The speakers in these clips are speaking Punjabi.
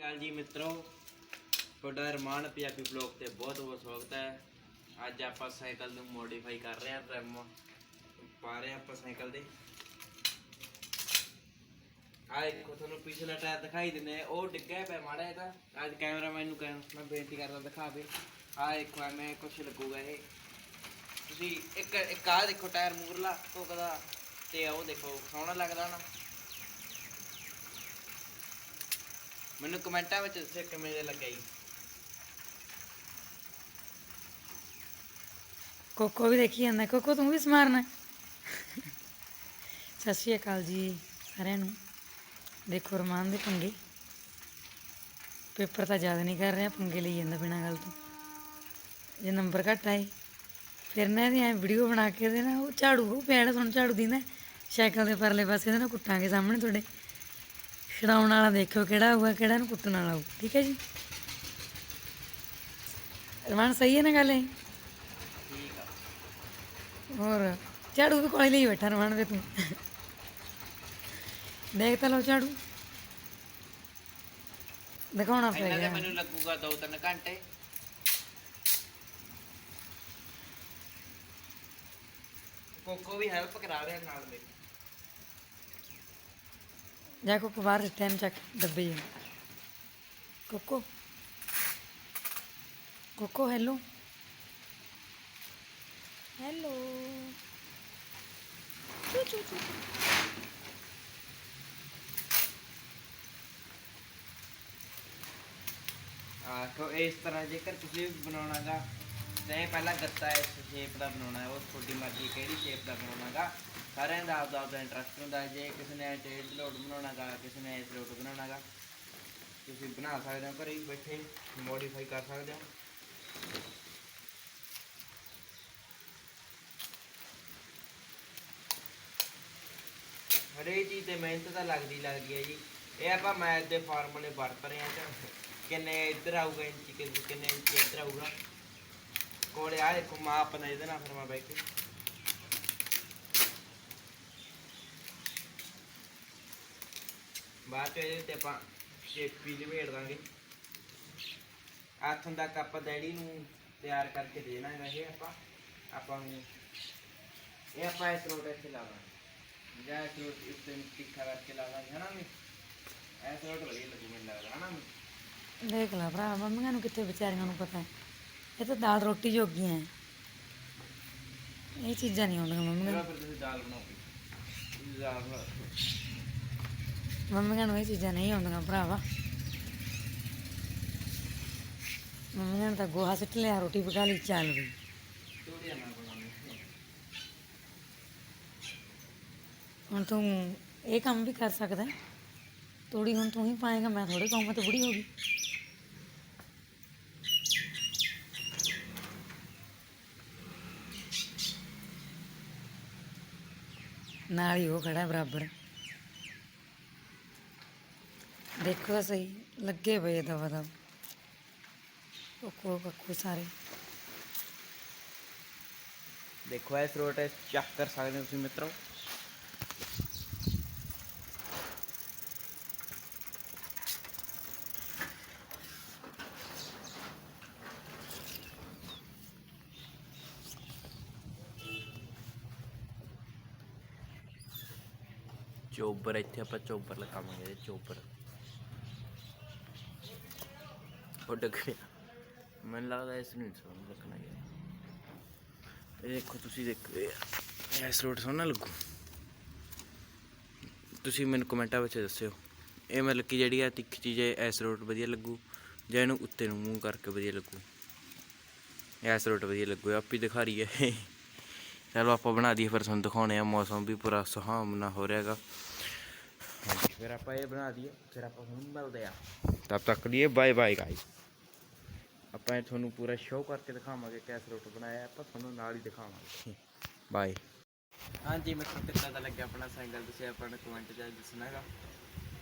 ਗੱਲ ਜੀ ਮਿੱਤਰੋ, ਤੁਹਾਡਾ ਰਮਾਨ ਪੰਜਾਬੀ ਬਲੌਗ ਤੇ ਬਹੁਤ ਬਹੁਤ ਸਵਾਗਤ ਹੈ। ਅੱਜ ਆਪਾਂ ਸਾਈਕਲ ਨੂੰ ਮੋਡੀਫਾਈ ਕਰ ਰਹੇ ਹਾਂ ਰਿਮ ਪਾ ਰਹੇ ਹਾਂ ਆਪਾਂ ਸਾਈਕਲ ਦੇ। ਆ ਦੇਖੋ, ਤੁਹਾਨੂੰ ਪਿਛਲਾ ਟਾਇਰ ਦਿਖਾਈ ਦਿੰਦੇ ਉਹ ਡਿੱਗਿਆ ਪਿਆ ਮਾੜਾ ਜਿਹਾ ਤਾਂ। ਅੱਜ ਕੈਮਰਾਮੈਨ ਨੂੰ ਕਹਿ ਮੈਂ ਬੇਨਤੀ ਕਰਦਾ ਦਿਖਾਵੇ ਆਹ ਦੇਖੋ, ਐਵੇਂ ਕੁਛ ਲੱਗੂਗਾ ਇਹ। ਤੁਸੀਂ ਇੱਕ ਇੱਕ ਆਹ ਦੇਖੋ ਟਾਇਰ ਮੂਰਲਾ ਟੋਕਦਾ ਤੇ ਉਹ ਦੇਖੋ, ਸੋਹਣਾ ਲੱਗਦਾ ਨਾ। ਮੈਨੂੰ ਕਮੈਂਟਾਂ ਵਿੱਚ ਦੱਸਿਓ ਕਿਵੇਂ ਦੇ ਲੱਗਿਆ ਜੀ। ਕੋਕੋ ਵੀ ਦੇਖੀ ਜਾਂਦਾ, ਕੋਕੋ ਤੂੰ ਵੀ ਸਮਾਰਨਾ। ਸਤਿ ਸ਼੍ਰੀ ਅਕਾਲ ਜੀ ਸਾਰਿਆਂ ਨੂੰ। ਦੇਖੋ ਰਮਾਨ ਦੇ ਪੰਗੇ। ਪੇਪਰ ਤਾਂ ਯਾਦ ਨਹੀਂ ਕਰ ਰਿਹਾ, ਪੰਗੇ ਲਈ ਜਾਂਦਾ ਬਿਨਾਂ ਗੱਲ ਤੋਂ। ਜੇ ਨੰਬਰ ਘੱਟ ਆਏ, ਫਿਰ ਨਾ ਇਹਦੀ ਐ ਵੀਡੀਓ ਬਣਾ ਕੇ ਦੇ ਉਹ ਝਾੜੂ, ਉਹ ਪੈੜਾ ਸੁਣ ਝਾੜੂ ਦਿੰਦਾ। ਸਾਈਕਲ ਦੇ ਪਰਲੇ ਪਾਸੇ ਇਹਦੇ ਨਾਲ ਕੁੱਟਾਂਗੇ ਸਾਹਮਣੇ ਤੁਹਾਡੇ। ਛਡਾਉਣ ਵਾਲਾ ਦੇਖਿਓ ਕਿਹੜਾ ਹੋਊਗਾ ਕਿਹੜਾ ਨੂੰ ਕੁੱਟਣ ਵਾਲਾ ਹੋਊ ਠੀਕ ਹੈ ਜੀ? ਰਮਾਨ ਸਹੀ ਹੈ ਨਾ ਗੱਲ ਇਹ? ਠੀਕ ਆ ਹੋਰ ਝਾੜੂ ਵੀ ਕੋਲੇ ਲਈ ਬੈਠਾ ਰਮਣ ਵੇ ਤੂੰ। ਦੇਖ ਤਾਂ ਲਓ ਝਾੜੂ। ਦਿਖਾਉਣਾ ਪੈ ਇਹਨਾਂ ਦੇ ਗਿਆ ਮੈਨੂੰ ਲੱਗੂਗਾ 2-3 ਘੰਟੇ। ਕੋਕੋ ਵੀ ਹੈਲਪ ਕਰਾ ਰਿਹਾ ਨਾਲ ਮੇਰੀ। ਜਾ ਕੋਕੋ ਬਾਹਰ ਟਾਈਮ ਚੱਕ ਡੱਬੇ ਜੀ ਕੋਕੋ ਕੋਕੋ ਹੈਲੋ ਹੈਲੋ ਚੂ ਚੂ ਚੂ ਆ ਕੋ ਇਸ ਤਰ੍ਹਾਂ ਜੇਕਰ ਤੁਸੀਂ ਬਣਾਉਣਾਗਾ ਤੇ ਪਹਿਲਾਂ ਗੱਤਾ ਇਸ ਸ਼ੇਪ ਦਾ ਬਣਾਉਣਾ ਹੈ ਉਹ ਤੁਹਾਡੀ ਮਰਜ਼ੀ ਕਿਹੜੀ ਸ਼ੇਪ ਦਾ ਬਣਾਉਣਾਗਾ। ਸਾਰਿਆਂ ਦਾ ਆਪਦਾ ਆਪਦਾ ਇੰਟਰਸਟ ਹੁੰਦਾ ਜੇ ਕਿਸੇ ਨੇ ਟੇਡ ਲੋਡ ਬਣਾਉਣਾਗਾ, ਕਿਸੇ ਨੇ ਇਸ ਲੋਡ ਬਣਾਉਣਾਗਾ, ਤੁਸੀਂ ਬਣਾ ਸਕਦੇ ਹੋ, ਘਰੇ ਬੈਠੇ ਮੋਡੀਫਾਈ ਕਰ ਸਕਦੇ ਹੋ। ਹਰੇਕ ਚੀਜ਼ ਤੇ ਮਿਹਨਤ ਤਾਂ ਲੱਗਦੀ ਲੱਗਦੀ ਹੈ ਜੀ। ਇਹ ਆਪਾਂ ਮੈਥ ਦੇ ਫਾਰਮੂਲੇ ਵਰਤ ਰਹੇ ਹਾਂ, ਕਿੰਨੇ ਇੱਧਰ ਆਊਗਾ, ਇੰਚ ਕਿੰਨੇ ਕਿੰਨੇ ਇੰਚ ਇੱਧਰ ਆਊਗਾ। ਕੋਲੇ ਆ ਦੇਖੋ, ਮਾਪ ਨਾ ਇਹਦੇ ਨਾਲ ਫਿਰ ਬਾਅਦ ਚ ਇਹਦੇ ਤੇ ਆਪਾਂ ਸ਼ੇਪ ਵੀ ਦਾਂਗੇ। ਆਥਨ ਤੱਕ ਆਪਾਂ ਡੈਡੀ ਨੂੰ ਤਿਆਰ ਕਰਕੇ ਦੇਣਾ ਹੈ ਇਹ ਆਪਾਂ। ਆਪਾਂ ਨੂੰ ਇਹ ਆਪਾਂ ਇਸ ਰੋਡ ਇੱਥੇ ਲਾਵਾਂਗੇ ਜਾਂ ਇਸ ਰੋਡ ਇਸ ਤੇ ਤਿੱਖਾ ਕਰਕੇ ਲਾਵਾਂਗੇ ਹਨਾ ਵੀ? ਇਸ ਰੋਡ ਵਧੀਆ ਲੱਗੂ ਮੈਨੂੰ ਲੱਗਦਾ, ਹਨਾ ਵੀ? ਦੇਖ ਲੈ ਭਰਾ, ਮੰਮੀਆਂ ਨੂੰ ਕਿੱਥੇ ਵਿਚਾਰੀਆਂ ਨੂੰ ਪਤਾ ਹੈ। ਇਹ ਤਾਂ ਦਾਲ ਰੋਟੀ ਜੋਗੀਆਂ ਹੈ ਇਹ ਚੀਜ਼ਾਂ ਨਹੀਂ ਆਉਂਦੀਆਂ ਚਲੋ ਨੂੰ। ਫਿਰ ਤੁਸੀਂ ਦਾਲ ਬਣਾਓਗੇ ਤੁਸੀਂ ਦਾਲ ਬਣਾਓ ਮੰਮੀਆਂ ਨੂੰ ਇਹ ਚੀਜ਼ਾਂ ਨਹੀਂ ਆਉਂਦੀਆਂ ਭਰਾਵਾ। ਮੰਮੀਆਂ ਨੂੰ ਤਾਂ ਗੋਹਾ ਸਿੱਟ ਲਿਆ ਰੋਟੀ ਪਕਾ ਲਈ ਚੱਲ ਵੀ। ਹੁਣ ਤੂੰ ਇਹ ਕੰਮ ਵੀ ਕਰ ਸਕਦਾ। ਤੂੜੀ ਹੁਣ ਤੂੰ ਹੀ ਪਾਏਗਾ ਮੈਂ ਥੋੜੀ ਪਾਊਂ ਮੈਂ ਤਾਂ ਬੁੜੀ ਹੋ ਗਈ। ਨਾਲ ਹੀ ਉਹ ਖੜਾ ਬਰਾਬਰ ਦੇਖੋ ਤਾਂ ਸਹੀ ਲੱਗੇ ਪਏ ਦਵਾ ਦਵ ਕੋਕੋ ਕੱਕੂ ਸਾਰੇ ਦੇਖੋ ਇਸ ਰੋਟ ਚੈੱਕ ਕਰ ਸਕਦੇ ਹੋ ਤੁਸੀਂ ਮਿੱਤਰੋ ਚੋਬਰ, ਇੱਥੇ ਆਪਾਂ ਚੋਬਰ ਲਗਾਵਾਂਗੇ ਚੋਬਰ। ਉਹ ਡਿੱਗ ਗਿਆ ਮੈਨੂੰ ਲੱਗਦਾ ਇਸ ਨੂੰ ਸੋਹਣਾ ਲੱਗਣਾ ਹੈ ਇਹ ਦੇਖੋ, ਤੁਸੀਂ ਦੇਖੋ ਇਹ ਇਸ ਰੋਡ ਲੱਗੂ। ਤੁਸੀਂ ਮੈਨੂੰ ਕਮੈਂਟਾਂ ਵਿੱਚ ਦੱਸਿਓ। ਇਹ ਮਤਲਬ ਕਿ ਜਿਹੜੀ ਆ ਤਿੱਖੀ ਚੀਜ਼ ਹੈ, ਇਸ ਰੋਡ ਵਧੀਆ ਲੱਗੂ? ਜਾਂ ਇਹਨੂੰ ਉੱਤੇ ਨੂੰ ਮੂੰਹ ਕਰਕੇ ਵਧੀਆ ਲੱਗੂ? ਇਸ ਰੋਡ ਵਧੀਆ ਲੱਗੂ ਹੀ ਦਿਖਾ ਰਹੀ ਹੈ। ਚਲੋ, ਆਪਾਂ ਬਣਾ ਦਈਏ, ਫਿਰ ਤੁਹਾਨੂੰ ਦਿਖਾਉਣੇ ਆ। ਮੌਸਮ ਵੀ ਪੂਰਾ ਸੁਹਾਵਣਾ ਹੋ ਰਿਹਾ ਹੈਗਾ। ਹਾਂਜੀ ਫਿਰ ਆਪਾਂ ਇਹ ਬਣਾ ਦਈਏ ਫਿਰ ਆਪਾਂ ਹੁਣ ਮਿਲਦੇ ਆ ਤਬ ਤੱਕ ਲਈ ਬਾਏ ਬਾਏ ਗਾਇਸ ਆਪਾਂ ਇਹ ਤੁਹਾਨੂੰ ਪੂਰਾ ਸ਼ੋਅ ਕਰਕੇ ਦਿਖਾਵਾਂਗੇ ਕਿਸ ਰੋਟ ਬਣਾਇਆ ਆਪਾਂ ਤੁਹਾਨੂੰ ਨਾਲ ਹੀ ਦਿਖਾਵਾਂਗੇ। ਬਾਏ ਹਾਂਜੀ ਮਿੱਤਰੋ ਕਿੱਦਾਂ ਦਾ ਲੱਗਿਆ ਆਪਣਾ ਸਾਈਕਲ ਤੁਸੀਂ ਆਪਾਂ ਨੂੰ ਕਮੈਂਟ 'ਚ ਦੱਸਣਾ ਹੈਗਾ।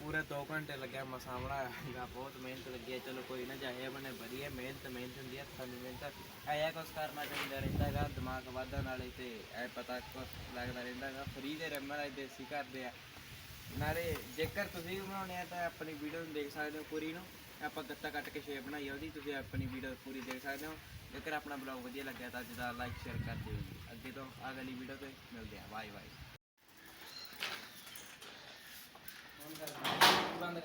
ਪੂਰੇ 2 ਘੰਟੇ ਲੱਗਿਆ ਮਸਾਂ ਬਣਾਇਆ ਹੈਗਾ ਬਹੁਤ ਮਿਹਨਤ ਲੱਗੀ ਹੈ। ਚਲੋ ਕੋਈ ਨਾ ਜਾਏ ਬਣੇ ਵਧੀਆ ਮਿਹਨਤ ਮਿਹਨਤ ਹੁੰਦੀ ਹੈ ਤੁਹਾਨੂੰ ਮਿਹਨਤ ਆਇਆ ਕੁਛ ਕਰਨਾ ਚਾਹੀਦਾ ਰਹਿੰਦਾ ਹੈਗਾ ਦਿਮਾਗ ਵਧਣ ਵਾਲੇ ਤੇ ਐ ਪਤਾ ਕੁਛ ਲੱਗਦਾ ਰਹਿੰਦਾ ਹੈਗਾ। ਫਰੀ ਦੇ ਵਾਲੇ ਦੇਸੀ ਕਰਦੇ ਆ। ਨਾਲੇ ਜੇਕਰ ਤੁਸੀਂ ਵੀ ਬਣਾਉਣੇ ਆ ਤਾਂ ਆਪਣੀ ਵੀਡੀਓ ਨੂੰ ਦੇਖ ਸਕਦੇ ਹੋ ਪੂਰੀ ਨੂੰ। ਆਪਾਂ ਗੱਤਾ ਕੱਟ ਕੇ ਸ਼ੇਪ ਬਣਾਈ ਉਹਦੀ, ਤੁਸੀਂ ਆਪਣੀ ਵੀਡੀਓ ਪੂਰੀ ਦੇਖ ਸਕਦੇ ਹੋ। ਜੇਕਰ ਆਪਣਾ ਬਲੌਗ ਵਧੀਆ ਲੱਗਿਆ ਤਾਂ ਜਿਹਦਾ ਲਾਈਕ ਸ਼ੇਅਰ ਕਰ ਦਿਓ ਜੀ। ਅੱਗੇ ਤੋਂ ਅਗਲੀ ਵੀਡੀਓ ਤੇ ਮਿਲਦੇ ਆ। ਬਾਏ ਬਾਏ ਬੰਦ